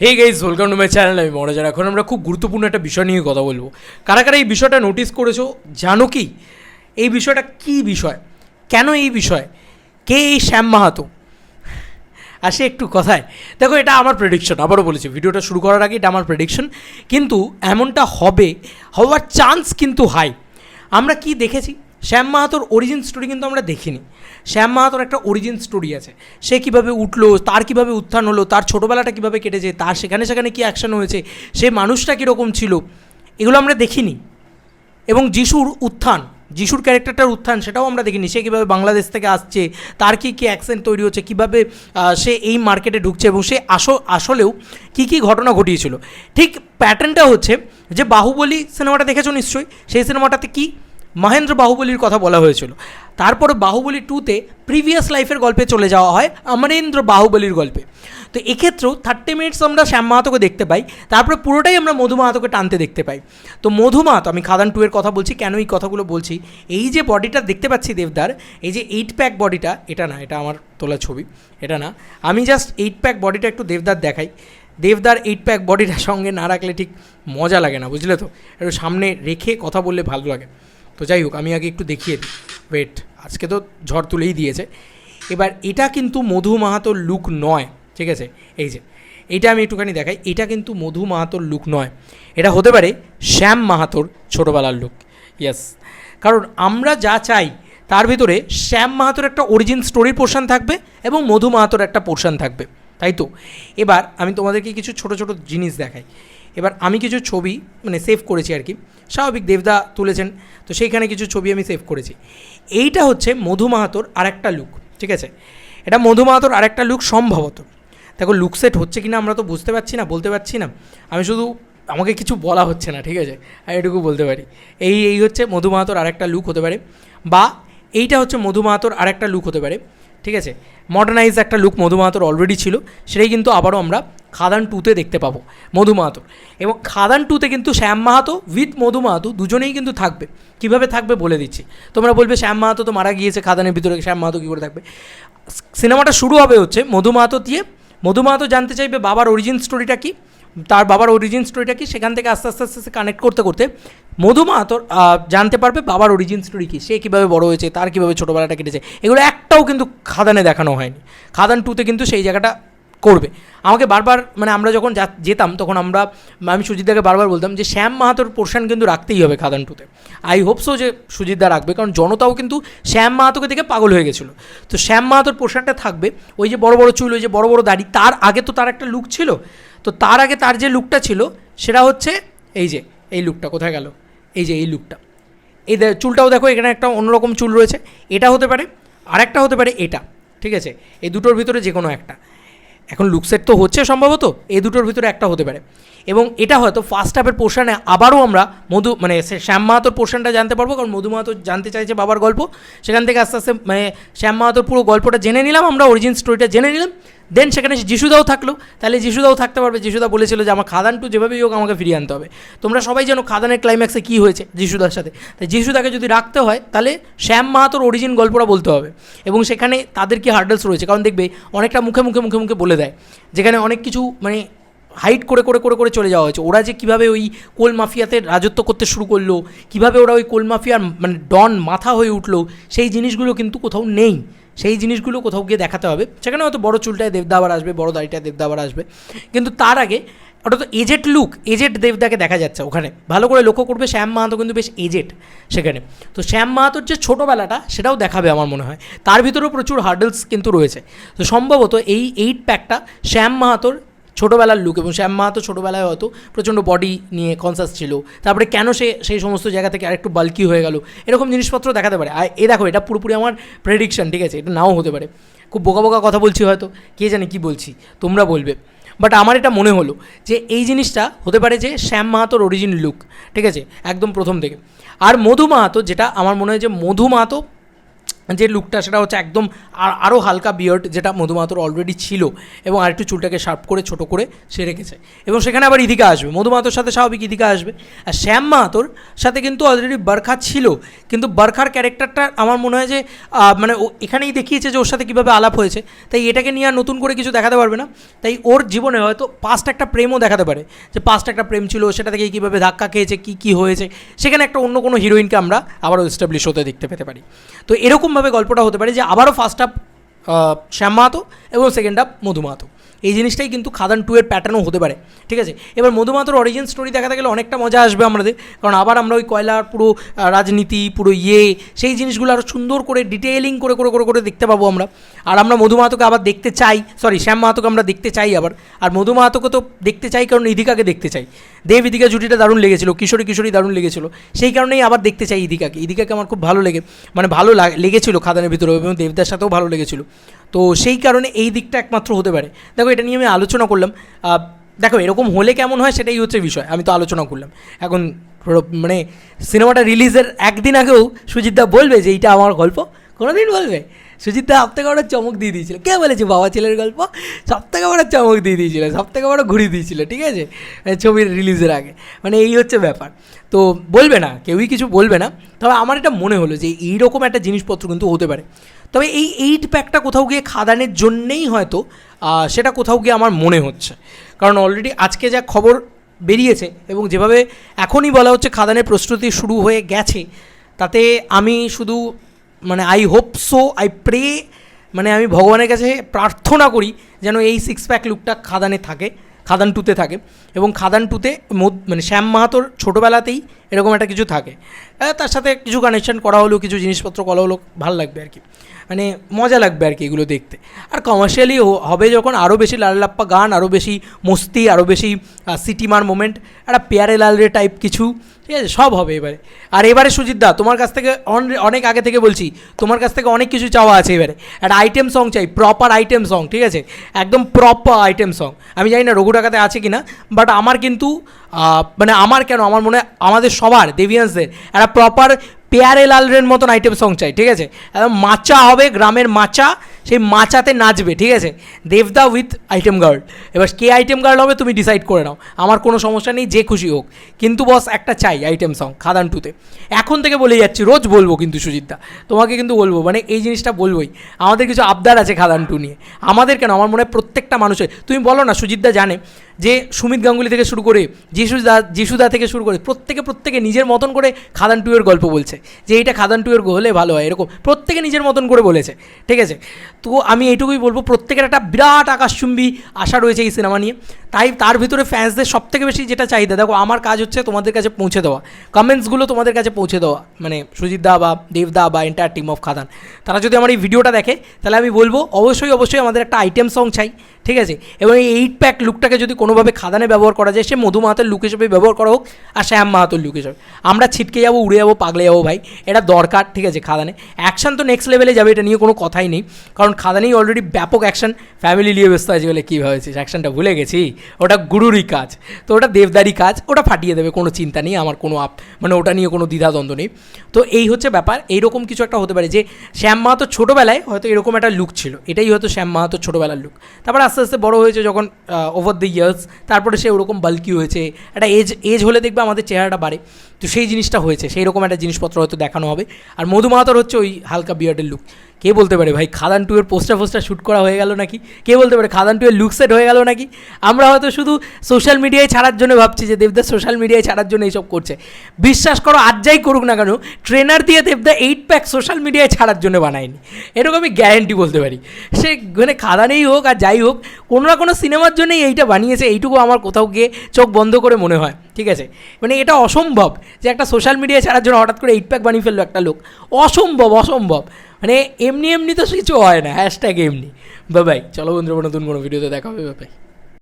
Hey guys welcome to my channel আমি মহারাজার এখন আমরা খুব গুরুত্বপূর্ণ একটা বিষয় নিয়ে কথা বলব। কারা কারা এই বিষয়টা নোটিস করেছ? জানো কি? এই বিষয়টা কি বিষয়? কেন এই বিষয়? কে এই শ্যাম মাহাতো? আসে একটু কথায়। দেখো, এটা আমার প্রেডিকশন আবারও বলেছি, ভিডিওটা শুরু করার আগে এটা আমার প্রেডিকশন কিন্তু এমনটা হবে, হওয়ার চান্স কিন্তু হাই আমরা কি দেখেছি? শ্যাম মাহাতোর অরিজিন স্টোরি কিন্তু আমরা দেখিনি। শ্যাম মাহাতোর একটা অরিজিন স্টোরি আছে। সে কীভাবে উঠল, তার কীভাবে উত্থান হলো, তার ছোটোবেলাটা কীভাবে কেটেছে, তার সেখানে সেখানে কী অ্যাকশন হয়েছে, সে মানুষটা কীরকম ছিল, এগুলো আমরা দেখিনি। এবং যিশুর উত্থান, যিশুর ক্যারেক্টারটার উত্থান সেটাও আমরা দেখিনি। সে কীভাবে বাংলাদেশ থেকে আসছে, তার কী কী অ্যাকসেন্ট তৈরি হচ্ছে, কীভাবে সে এই মার্কেটে ঢুকছে এবং সে আস, আসলেও কী কী ঘটনা ঘটিয়েছিল। ঠিক প্যাটার্নটা হচ্ছে যে বাহুবলী সিনেমাটা দেখেছ নিশ্চয়ই? সেই সিনেমাটাতে কি মহেন্দ্র বাহুবলীর কথা বলা হয়েছিল। তারপরে বাহুবলী টুতে প্রিভিয়াস লাইফের গল্পে চলে যাওয়া হয়, অমরেন্দ্র বাহুবলীর গল্পে। তো এক্ষেত্রেও থার্টি মিনিটস আমরা শ্যাম মাহাতোকে দেখতে পাই, তারপরে পুরোটাই আমরা মধু মাহাতোকে টানতে দেখতে পাই। তো মধু মাহাতো, আমি খাদান টু এর কথা বলছি, কেন এই কথাগুলো বলছি? এই যে বডিটা দেখতে পাচ্ছি দেবদার, এই যে এইট প্যাক বডিটা এটা না, এটা আমার তোলা ছবি, এটা না। আমি জাস্ট এইট প্যাক বডিটা একটু দেবদার দেখাই। দেবদার এইট প্যাক বডিটার সঙ্গে না রাখলে ঠিক মজা লাগে না, বুঝলে তো? একটু সামনে রেখে কথা বললে ভালো লাগে। তো যাই হোক, আমি আগে একটু দেখিয়ে দিই। ওয়েট আজকে তো ঝড় তুলেই দিয়েছে। এবার এটা কিন্তু মধু মাহাতোর লুক নয়, ঠিক আছে? এই যে, এটা আমি একটুখানি দেখাই। এটা কিন্তু মধু মাহাতোর লুক নয়। এটা হতে পারে শ্যাম মাহাতোর ছোটোবেলার লুক ইয়াস কারণ আমরা যা চাই, তার ভিতরে শ্যাম মাহাতোর একটা অরিজিন স্টোরির পোর্শন থাকবে এবং মধু মাহাতোর একটা পোর্শন থাকবে। তাই তো? এবার আমি তোমাদেরকে কিছু ছোট ছোট জিনিস দেখাই। এবার আমি কিছু ছবি মানে সেভ করেছি আর কি। স্বাভাবিক দেবদা তুলেছেন, তো সেইখানে কিছু ছবি আমি সেভ করেছি। এইটা হচ্ছে মধু মাহাতোর আরেকটা লুক ঠিক আছে? এটা মধু মাহাতোর আরেকটা লুক সম্ভবত। দেখো লুক সেট হচ্ছে কি না আমরা তো বুঝতে পারছি না, বলতে পারছি না। আমি শুধু, আমাকে কিছু বলা হচ্ছে না, ঠিক আছে? আমি এটুকু বলতে পারি। এই এই হচ্ছে মধু মাহাতোর আরেকটা লুক হতে পারে। বা এইটা হচ্ছে মধু মাহাতোর আরেকটা লুক হতে পারে। ঠিক আছে? মডার্নাইজ একটা লুক মধু মাহাতোর অলরেডি ছিল, সেটাই কিন্তু আবারও আমরা খাদান টুতে দেখতে পাবো মধু এবং খাদান টুতে কিন্তু শ্যাম মাহাতো উইথ মধু মাহাতো দুজনেই কিন্তু থাকবে। কীভাবে থাকবে বলে দিচ্ছি। তোমরা বলবে, শ্যাম মাহাতো তো মারা গিয়েছে খাদানের ভিতরে, শ্যাম মাহাতো কী করে থাকবে? সিনেমাটা শুরু হবে হচ্ছে মধু মাহাতো দিয়ে। মধু মাহাতো জানতে চাইবে বাবার অরিজিন স্টোরিটা কি? তার বাবার অরিজিন স্টোরিটা কি? সেখান থেকে আস্তে আস্তে আস্তে আস্তে কানেক্ট করতে করতে মধু মাহাতোর আহ, জানতে পারবে বাবার অরিজিন স্টোরি কী? সে কীভাবে বড় হয়েছে তার কীভাবে ছোটোবেলাটা কেটেছে এগুলো একটাও কিন্তু খাদানে দেখানো হয়নি। খাদান টুতে কিন্তু সেই জায়গাটা করবে। আমাকে বারবার মানে আমরা যখন যেতাম তখন আমরা আমি সুজিতদাকে বারবার বলতাম যে শ্যাম মাহাতোর পোর্শন কিন্তু রাখতেই হবে খাদান টুতে আই হোপসো যে সুজিতদা রাখবে কারণ জনতাও কিন্তু শ্যাম মাহাতোকে দেখে পাগল হয়ে গেছিল। তো শ্যাম মাহাতোর পোর্শনটা থাকবে। ওই যে বড় বড় চুল ওই যে বড় বড় দাড়ি তার আগে তো তার একটা লুক ছিল। তো তার আগে তার যে লুকটা ছিল, সেটা হচ্ছে এই যে, এই লুকটা কোথায় গেল? এই যে, এই লুকটা এই চুলটাও দেখো, এখানে একটা অন্যরকম চুল রয়েছে। এটা হতে পারে, আরেকটা হতে পারে এটা, ঠিক আছে? এই দুটোর ভিতরে যে কোনো একটা। এখন লুকসেট তো হচ্ছে সম্ভবত, এই দুটোর ভিতরে একটা হতে পারে। এবং এটা হয়তো ফার্স্ট হাফের পোর্শনে আবারও আমরা মধু মানে শ্যাম মাহাতোর পোর্শনটা জানতে পারব, কারণ মধু মাহাতো জানতে চাইছে বাবার গল্প। সেখান থেকে আস্তে আস্তে মানে শ্যাম মাহাতোর পুরো গল্পটা জেনে নিলাম আমরা অরিজিন স্টোরিটা জেনে নিলাম। দেন সেখানে যিশুদাও থাকল। তাহলে যিশুদাও থাকতে পারবে। যিশুদা বলেছিল যে আমার খাদান টু যেভাবেই হোক আমাকে ফিরিয়ে আনতে হবে। তোমরা সবাই জানো খাদানের ক্লাইম্যাক্সে কী হয়েছে যিশুদার সাথে। তাই যিশুদাকে যদি রাখতে হয়, তাহলে শ্যাম মাহাতোর অরিজিন গল্পটা বলতে হবে। এবং সেখানে তাদের কি হার্ডেলস রয়েছে? কারণ দেখবে, অনেকটা মুখে মুখে মুখে মুখে বলে দেয়। যেখানে অনেক কিছু মানে হাইট করে করে করে করে চলে যাওয়া হয়েছে। ওরা যে কীভাবে ওই কোল মাফিয়াতে রাজত্ব করতে শুরু করল, কীভাবে ওরা ওই কোল মাফিয়ার মানে ডন মাথা হয়ে উঠল, সেই জিনিসগুলো কিন্তু কোথাও নেই। সেই জিনিসগুলো কোথাও গিয়ে দেখাতে হবে। সেখানে হয়তো বড় চুলটায় দেবদাবার আসবে, বড় দাড়িটায় দেবদাবার আসবে। কিন্তু তার আগে ওটা তো এজেড লুক এজেড দেবদাকে দেখা যাচ্ছে ওখানে। ভালো করে লক্ষ্য করবে শ্যাম মাহাতো কিন্তু বেশ এজেড সেখানে। তো শ্যাম মাহাতোর যে ছোটোবেলাটা, সেটাও দেখাবে আমার মনে হয়। তার ভিতরেও প্রচুর হার্ডলস কিন্তু রয়েছে। তো সম্ভবত এই এইট প্যাকটা শ্যাম মাহাতোর ছোটোবেলার লুক এবং শ্যাম মাহাতো ছোটোবেলায় হয়তো প্রচণ্ড বডি নিয়ে কনসাস ছিল। তারপরে কেন সে সেই সমস্ত জায়গা থেকে আরেকটু বাল্কি হয়ে গেল? এরকম জিনিসপত্র দেখাতে পারে। আর এ দেখো, এটা পুরোপুরি আমার প্রেডিকশন ঠিক আছে? এটা নাও হতে পারে। খুব বোকা বোকা কথা বলছি হয়তো, কে জানে কি বলছি, তোমরা বলবে। বাট আমার এটা মনে হলো যে এই জিনিসটা হতে পারে যে শ্যাম মাহাতোর অরিজিন লুক ঠিক আছে? একদম প্রথম থেকে। আর মধু মাহাতো, যেটা আমার মনে হয় যে মধু মাহাতো যে লুকটা সেটা হচ্ছে একদম আর আরও হালকা বিয়ার্ড যেটা মধুমাতর অলরেডি ছিল এবং আরেকটু চুলটাকে শার্প করে, ছোট করে সে রেখেছে। এবং সেখানে আবার ইদিকা আসবে। মধুমাতর সাথে স্বাভাবিক ইদিকা আসবে। আর শ্যাম মাহাতোর সাথে কিন্তু অলরেডি বারখা ছিল। কিন্তু বারখার ক্যারেক্টারটা আমার মনে হয় যে মানে ও এখানেই দেখিয়েছে যে ওর সাথে কীভাবে আলাপ হয়েছে। তাই এটাকে নিয়ে আর নতুন করে কিছু দেখাতে পারবে না। তাই ওর জীবনে হয়তো পাস্ট একটা প্রেমও দেখাতে পারে। যে পাস্ট একটা প্রেম ছিল, সেটা থেকে কীভাবে ধাক্কা খেয়েছে, কী কী হয়েছে। সেখানে একটা অন্য কোনো হিরোইনকে আমরা আবারও এস্টাবলিশ হতে দেখতে পেতে পারি। তো এরকমভাবে গল্পটা হতে পারে যে আবারও ফার্স্ট হাফ শ্যাম মাহাতো এবং সেকেন্ড হাফ মধু মাহাতো। এই জিনিসটাই কিন্তু খাদান টু এর প্যাটার্নও হতে পারে, ঠিক আছে? এবার মধুমাতর অরিজিন স্টোরি দেখাতে গেলে অনেকটা মজা আসবে আমাদের, কারণ আবার আমরা ওই কয়লার পুরো রাজনীতি, পুরো ইয়ে সেই জিনিসগুলো আরও সুন্দর করে ডিটেইলিং করে করে করে করে দেখতে পাবো আমরা। আর আমরা মধু মাহাতোকে আবার দেখতে চাই। সরি শ্যাম মাহাতোকে আমরা দেখতে চাই আবার। আর মধু মাহাতোকে তো দেখতে চাই, কারণ ইদিকাকে দেখতে চাই। দেব ইদিকা জুটিটা দারুণ লেগেছিল, কিশোরী কিশোরী দারুণ লেগেছিল। সেই কারণেই আবার দেখতে চাই ইদিকাকে ইদিকাকে আমার খুব ভালো লেগে মানে ভালো লাগ- লেগেছিল খাদানের ভিতরে এবং দেবদার সাথেও ভালো লেগেছিল। তো সেই কারণে এই দিকটা একমাত্র হতে পারে। দেখো, এটা নিয়ে আমি আলোচনা করলাম। দেখো, এরকম হলে কেমন হয় সেটাই হচ্ছে বিষয়। আমি তো আলোচনা করলাম। এখন মানে সিনেমাটা রিলিজের একদিন আগেও সুজিতদা বলবে যে, এইটা আমার গল্প? কোনোদিন বলবে। সুজিতদা সব থেকে বড় চমক দিয়ে দিয়েছিল। কে বলেছে? বাবা ছেলের গল্প? সব থেকে বড় চমক দিয়ে দিয়েছিল সব থেকে বড় ঘুরিয়ে দিয়েছিল, ঠিক আছে? ছবির রিলিজের আগে। মানে এই হচ্ছে ব্যাপার। তো বলবে না, কেউই কিছু বলবে না। তবে আমার এটা মনে হলো যে এইরকম একটা জিনিসপত্র কিন্তু হতে পারে। তবে এই এইট প্যাকটা কোথাও গিয়ে খাদানের জন্যেই হয়তো সেটা কোথাও গিয়ে আমার মনে হচ্ছে। কারণ অলরেডি আজকে যা খবর বেরিয়েছে এবং যেভাবে এখনই বলা হচ্ছে খাদানের প্রস্তুতি শুরু হয়ে গেছে, তাতে আমি শুধু মানে I hope so I pray মানে আমি ভগবানের কাছে প্রার্থনা করি যেন এই সিক্স প্যাক লুকটা খাদানে থাকে, খাদান টুতে থাকে এবং খাদান টুতে মানে শ্যাম মাহাতোর ছোটোবেলাতেই এরকম একটা কিছু থাকে। তার সাথে কিছু কানেকশন করা হলো, কিছু জিনিসপত্র করা হলো, ভালো লাগবে আর কি। মানে মজা লাগবে আর কি এগুলো দেখতে। আর কমার্শিয়ালি হবে যখন আরও বেশি লাল্লাপ্পা গান আরও বেশি মস্তি আরও বেশি সিটিমার মোমেন্ট একটা পেয়ারে লাল রে টাইপ কিছু, ঠিক আছে, সব হবে এবারে। আর এবারে সুজিত দা, তোমার কাছ থেকে অন- অনেক আগে থেকে বলছি, তোমার কাছ থেকে অনেক কিছু চাওয়া আছে এবারে। একটা আইটেম সং চাই প্রপার আইটেম সং ঠিক আছে? একদম প্রপার আইটেম সং আমি জানি না রঘু টাকাতে আছে কি না বাট আমার কিন্তু মানে আমার কেন, আমার মনে হয় আমাদের সবার দেবিয়ান্সদের একটা প্রপার পেয়ারে লালরের মতন আইটেম সং চাই ঠিক আছে? মাচা হবে, গ্রামের মাচা, সেই মাচাতে নাচবে, ঠিক আছে? দেবদা উইথ আইটেম গার্ল এবার কে আইটেম গার্ল হবে তুমি ডিসাইড করে নাও। আমার কোনো সমস্যা নেই, যে খুশি হোক। কিন্তু বস একটা চাই আইটেম সং খাদান টুতে এখন থেকে বলে যাচ্ছি, রোজ বলব কিন্তু সুজিতদা। তোমাকে কিন্তু বলব মানে এই জিনিসটা বলবোই। আমাদের কিছু আবদার আছে খাদান টু নিয়ে। আমাদের কেন? আমার মনে হয় প্রত্যেকটা মানুষের তুমি বলো না, সুজিতদা জানে। যে সুমিত গাঙ্গুলি থেকে শুরু করে যিশুদা যিশুদা থেকে শুরু করে প্রত্যেকে প্রত্যেকে নিজের মতন করে খাদান টু এর গল্প বলছে। যে এইটা খাদান টু এর হলে ভালো হয়, এরকম প্রত্যেকে নিজের মতন করে বলেছে। ঠিক আছে? তো আমি এইটুকুই বলব, প্রত্যেকের একটা বিরাট আকাশচুম্বী আশা রয়েছে এই সিনেমা নিয়ে। তাই তার ভিতরে ফ্যান্সদের সব থেকে বেশি যেটা চাহিদা, দেখো আমার কাজ হচ্ছে তোমাদের কাছে পৌঁছে দেওয়া। কমেন্টসগুলো তোমাদের কাছে পৌঁছে দেওয়া। মানে সুজিত দা বা দেবদা বা এন্টায়ার টিম অফ খাদান। তারা যদি আমার এই ভিডিওটা দেখে, তাহলে আমি বলব, অবশ্যই অবশ্যই আমাদের একটা আইটেম সং চাই। ঠিক আছে? এবং এই এইট প্যাক লুকটাকে যদি কোনোভাবে খাদানে ব্যবহার করা যায়, সে মধু মাহাতের লুক হিসেবে ব্যবহার করা হোক আর শ্যাম মাহাতোর লুক হিসেবে। আমরা ছিটকে যাব, উড়ে যাব, পাগলে যাব ভাই। এটা দরকার, ঠিক আছে, খাদানে। অ্যাকশন তো নেক্সট লেভেলে যাবে, এটা নিয়ে কোনো কথাই নেই। কারণ খাদানেই অলরেডি ব্যাপক অ্যাকশন ফ্যামিলি নিয়ে ব্যস্ত আছে বলে কী ভাবেছিস? অ্যাকশনটা ভুলে গেছি। ওটা গুরুরই কাজ। তো ওটা দেবদারি কাজ, ওটা ফাটিয়ে দেবে, কোনো চিন্তা নেই। আমার কোনো আপ মানে ওটা নিয়ে কোনো দ্বিধাদ্বন্দ্ব নেই। তো এই হচ্ছে ব্যাপার। এইরকম কিছু একটা হতে পারে যে, শ্যাম মাহাতো ছোটোবেলায় হয়তো এরকম একটা লুক ছিল। এটাই হয়তো শ্যাম মাহাতো ছোটোবেলার লুক তারপর আস্তে আস্তে বড় হয়েছে যখন ওভার দ্য ইয়ার্স তারপরে সে ওরকম বাল্কি হয়েছে। একটা এজ এজ হলে দেখবে আমাদের চেহারাটা বাড়ে। তো সেই জিনিসটা হয়েছে। সেই রকম একটা জিনিসপত্র হয়তো দেখানো হবে। আর মধু হচ্ছে ওই হালকা বিয়ার্ডের লুক কে বলতে পারে ভাই খাদান টু এর পোস্টার ফোস্টার শ্যুট করা হয়ে গেল নাকি? কে বলতে পারে খাদান টু এর লুক সেট হয়ে গেল নাকি? আমরা হয়তো শুধু সোশ্যাল মিডিয়ায় ছাড়ার জন্য ভাবছি যে দেবদা সোশ্যাল মিডিয়ায় ছাড়ার জন্য এইসব করছে। বিশ্বাস করো আর যাই করুক না কেন ট্রেনার দিয়ে দেবদা এইট প্যাক সোশ্যাল মিডিয়ায় ছাড়ার জন্য বানায়নি। এরকম আমি গ্যারেন্টি বলতে পারি। সে মানে খাদানেই হোক আর যাই হোক, কোনো না কোনো সিনেমার জন্যই এইটা বানিয়েছে, এইটুকু আমার কোথাও গিয়ে চোখ বন্ধ করে মনে হয়। ঠিক আছে? মানে এটা অসম্ভব যে একটা সোশ্যাল মিডিয়া ছাড়ার জন্য হঠাৎ করে এইট প্যাক বানিয়ে ফেলল একটা লোক। অসম্ভব অসম্ভব। মানে এমনি এমনি তো কিছু হয় না। হ্যাশট্যাগ এমনি। বাবাই চলো বন্ধুরা, নতুন কোনো ভিডিওতে দেখা হবে। বাবাই